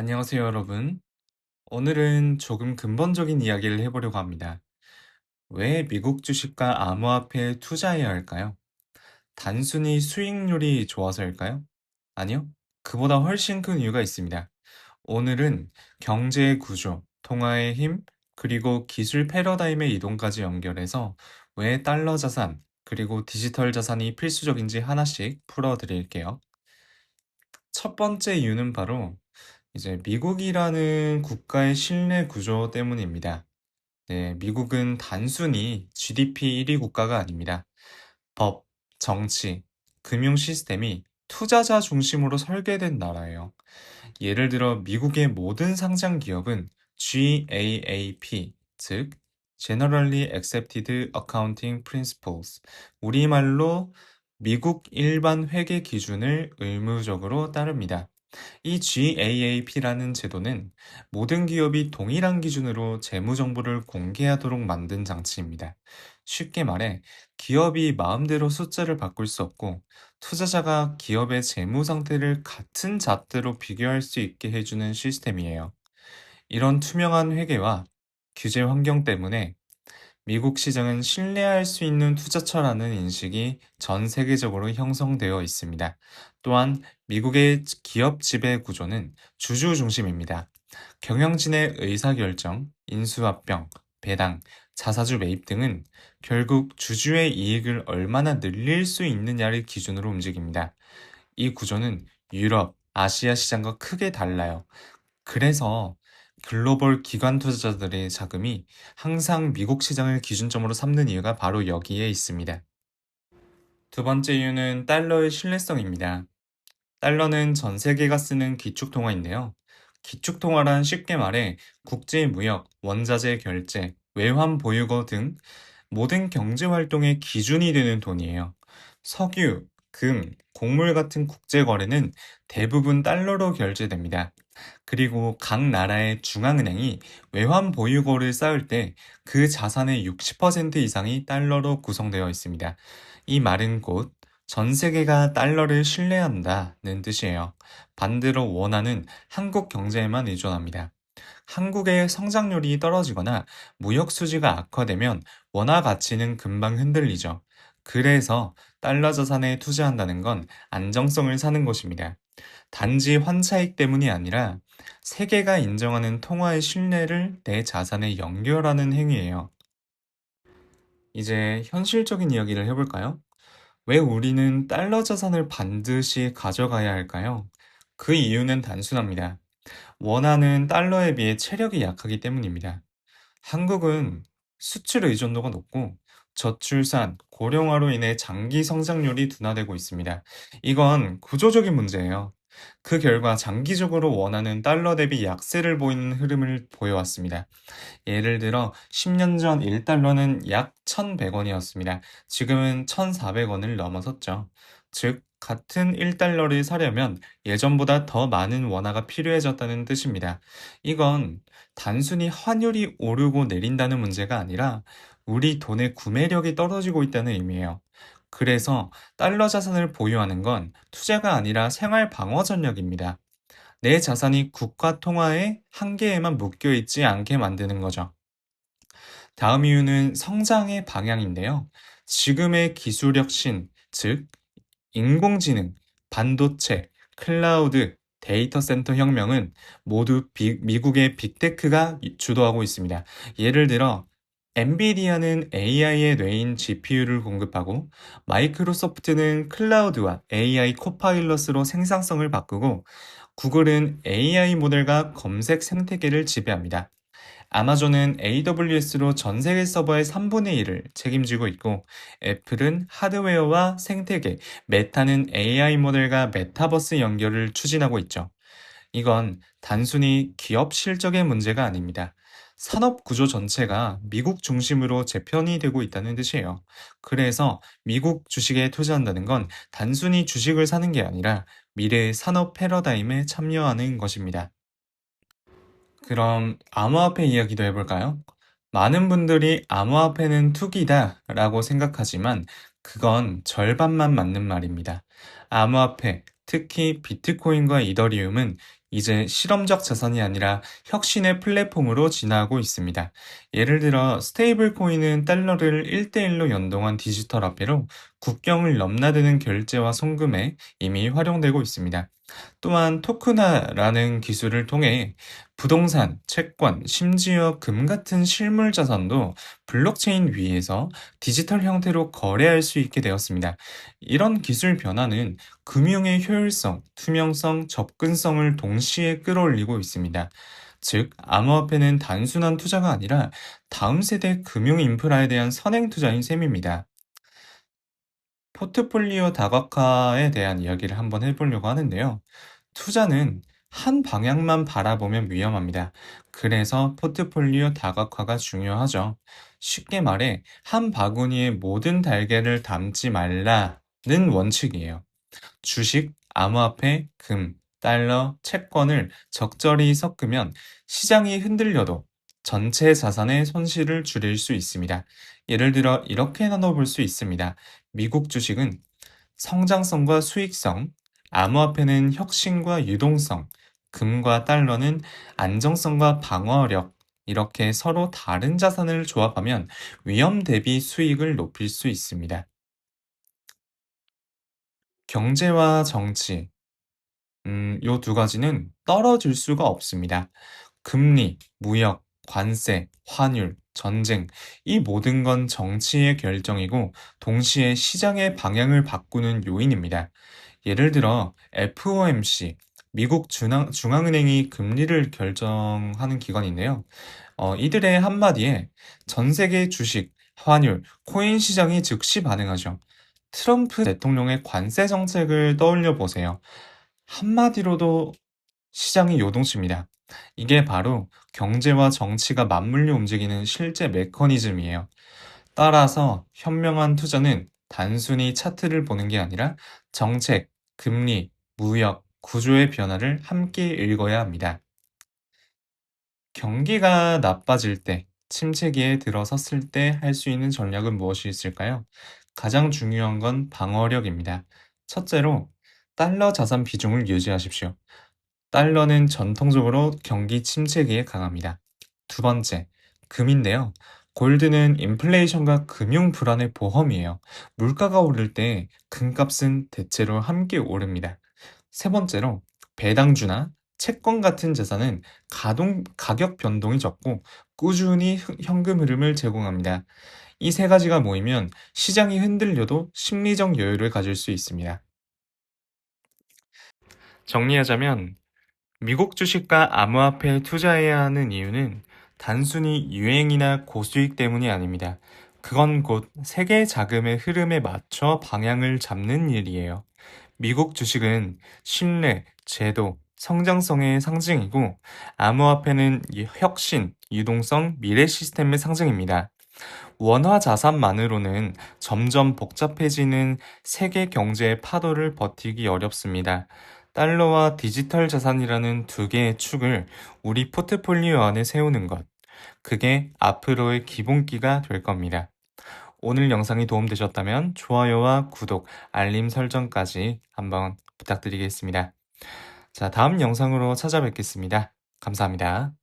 안녕하세요, 여러분. 오늘은 조금 근본적인 이야기를 해보려고 합니다. 왜 미국 주식과 암호화폐에 투자해야 할까요? 단순히 수익률이 좋아서일까요? 아니요. 그보다 훨씬 큰 이유가 있습니다. 오늘은 경제의 구조, 통화의 힘, 그리고 기술 패러다임의 이동까지 연결해서 왜 달러 자산, 그리고 디지털 자산이 필수적인지 하나씩 풀어드릴게요. 첫 번째 이유는 바로 이제 미국이라는 국가의 신뢰 구조 때문입니다. 네, 미국은 단순히 GDP 1위 국가가 아닙니다. 법, 정치, 금융 시스템이 투자자 중심으로 설계된 나라예요. 예를 들어 미국의 모든 상장 기업은 GAAP, 즉 Generally Accepted Accounting Principles, 우리말로 미국 일반 회계 기준을 의무적으로 따릅니다. 이 GAAP라는 제도는 모든 기업이 동일한 기준으로 재무 정보를 공개하도록 만든 장치입니다. 쉽게 말해, 기업이 마음대로 숫자를 바꿀 수 없고, 투자자가 기업의 재무 상태를 같은 잣대로 비교할 수 있게 해주는 시스템이에요. 이런 투명한 회계와 규제 환경 때문에 미국 시장은 신뢰할 수 있는 투자처라는 인식이 전 세계적으로 형성되어 있습니다. 또한 미국의 기업 지배 구조는 주주 중심입니다. 경영진의 의사결정, 인수합병, 배당, 자사주 매입 등은 결국 주주의 이익을 얼마나 늘릴 수 있느냐를 기준으로 움직입니다. 이 구조는 유럽, 아시아 시장과 크게 달라요. 그래서 글로벌 기관 투자자들의 자금이 항상 미국 시장을 기준점으로 삼는 이유가 바로 여기에 있습니다. 두 번째 이유는 달러의 신뢰성입니다. 달러는 전 세계가 쓰는 기축통화인데요. 기축통화란 쉽게 말해 국제 무역, 원자재 결제, 외환 보유고 등 모든 경제 활동의 기준이 되는 돈이에요. 석유, 금, 곡물 같은 국제 거래는 대부분 달러로 결제됩니다. 그리고 각 나라의 중앙은행이 외환 보유고를 쌓을 때 그 자산의 60% 이상이 달러로 구성되어 있습니다. 이 말은 곧 전 세계가 달러를 신뢰한다는 뜻이에요. 반대로 원화는 한국 경제에만 의존합니다. 한국의 성장률이 떨어지거나 무역 수지가 악화되면 원화 가치는 금방 흔들리죠. 그래서 달러 자산에 투자한다는 건 안정성을 사는 것입니다. 단지 환차익 때문이 아니라 세계가 인정하는 통화의 신뢰를 내 자산에 연결하는 행위예요. 이제 현실적인 이야기를 해볼까요? 왜 우리는 달러 자산을 반드시 가져가야 할까요? 그 이유는 단순합니다. 원화는 달러에 비해 체력이 약하기 때문입니다. 한국은 수출 의존도가 높고 저출산, 고령화로 인해 장기 성장률이 둔화되고 있습니다. 이건 구조적인 문제예요. 그 결과 장기적으로 원하는 달러 대비 약세를 보이는 흐름을 보여왔습니다. 예를 들어 10년 전 1달러는 약 1,100원이었습니다. 지금은 1,400원을 넘어섰죠. 즉, 같은 1달러를 사려면 예전보다 더 많은 원화가 필요해졌다는 뜻입니다. 이건 단순히 환율이 오르고 내린다는 문제가 아니라 우리 돈의 구매력이 떨어지고 있다는 의미예요. 그래서 달러 자산을 보유하는 건 투자가 아니라 생활 방어 전략입니다. 내 자산이 국가 통화의 한계에만 묶여 있지 않게 만드는 거죠. 다음 이유는 성장의 방향인데요. 지금의 기술 혁신, 즉, 인공지능, 반도체, 클라우드, 데이터 센터 혁명은 모두 비, 미국의 빅테크가 주도하고 있습니다. 예를 들어, 엔비디아는 AI의 뇌인 GPU를 공급하고 마이크로소프트는 클라우드와 AI 코파일럿으로 생산성을 바꾸고 구글은 AI 모델과 검색 생태계를 지배합니다. 아마존은 AWS로 전 세계 서버의 3분의 1을 책임지고 있고 애플은 하드웨어와 생태계, 메타는 AI 모델과 메타버스 연결을 추진하고 있죠. 이건 단순히 기업 실적의 문제가 아닙니다. 산업 구조 전체가 미국 중심으로 재편이 되고 있다는 뜻이에요. 그래서 미국 주식에 투자한다는 건 단순히 주식을 사는 게 아니라 미래의 산업 패러다임에 참여하는 것입니다. 그럼 암호화폐 이야기도 해볼까요? 많은 분들이 암호화폐는 투기다 라고 생각하지만 그건 절반만 맞는 말입니다. 암호화폐, 특히 비트코인과 이더리움은 이제 실험적 자산이 아니라 혁신의 플랫폼으로 진화하고 있습니다. 예를 들어 스테이블 코인은 달러를 1대1로 연동한 디지털 화폐로 국경을 넘나드는 결제와 송금에 이미 활용되고 있습니다. 또한 토큰화라는 기술을 통해 부동산, 채권, 심지어 금 같은 실물 자산도 블록체인 위에서 디지털 형태로 거래할 수 있게 되었습니다. 이런 기술 변화는 금융의 효율성, 투명성, 접근성을 동시에 끌어올리고 있습니다. 즉, 암호화폐는 단순한 투자가 아니라 다음 세대 금융 인프라에 대한 선행 투자인 셈입니다. 포트폴리오 다각화에 대한 이야기를 한번 해보려고 하는데요. 투자는 한 방향만 바라보면 위험합니다. 그래서 포트폴리오 다각화가 중요하죠. 쉽게 말해, 한 바구니에 모든 달걀을 담지 말라는 원칙이에요. 주식, 암호화폐, 금, 달러, 채권을 적절히 섞으면 시장이 흔들려도 전체 자산의 손실을 줄일 수 있습니다. 예를 들어 이렇게 나눠볼 수 있습니다. 미국 주식은 성장성과 수익성, 암호화폐는 혁신과 유동성, 금과 달러는 안정성과 방어력, 이렇게 서로 다른 자산을 조합하면 위험 대비 수익을 높일 수 있습니다. 경제와 정치, 음, 요 두 가지는 떨어질 수가 없습니다. 금리, 무역, 관세, 환율, 전쟁, 이 모든 건 정치의 결정이고 동시에 시장의 방향을 바꾸는 요인입니다. 예를 들어 FOMC, 미국 중앙, 중앙은행이 금리를 결정하는 기관인데요. 어, 이들의 한마디에 전 세계 주식, 환율, 코인 시장이 즉시 반응하죠. 트럼프 대통령의 관세 정책을 떠올려 보세요. 한마디로도 시장이 요동칩니다. 이게 바로 경제와 정치가 맞물려 움직이는 실제 메커니즘이에요. 따라서 현명한 투자는 단순히 차트를 보는 게 아니라 정책, 금리, 무역, 구조의 변화를 함께 읽어야 합니다. 경기가 나빠질 때, 침체기에 들어섰을 때 할 수 있는 전략은 무엇이 있을까요? 가장 중요한 건 방어력입니다. 첫째로 달러 자산 비중을 유지하십시오. 달러는 전통적으로 경기 침체기에 강합니다. 두 번째, 금인데요. 골드는 인플레이션과 금융 불안의 보험이에요. 물가가 오를 때 금값은 대체로 함께 오릅니다. 세 번째로, 배당주나 채권 같은 자산은 가동, 가격 변동이 적고 꾸준히 흐- 현금 흐름을 제공합니다. 이 세 가지가 모이면 시장이 흔들려도 심리적 여유를 가질 수 있습니다. 정리하자면 미국 주식과 암호화폐에 투자해야 하는 이유는 단순히 유행이나 고수익 때문이 아닙니다. 그건 곧 세계 자금의 흐름에 맞춰 방향을 잡는 일이에요. 미국 주식은 신뢰, 제도, 성장성의 상징이고, 암호화폐는 이 혁신, 유동성, 미래 시스템의 상징입니다. 원화 자산만으로는 점점 복잡해지는 세계 경제의 파도를 버티기 어렵습니다. 달러와 디지털 자산이라는 두 개의 축을 우리 포트폴리오 안에 세우는 것. 그게 앞으로의 기본기가 될 겁니다. 오늘 영상이 도움되셨다면 좋아요와 구독, 알림 설정까지 한번 부탁드리겠습니다. 자, 다음 영상으로 찾아뵙겠습니다. 감사합니다.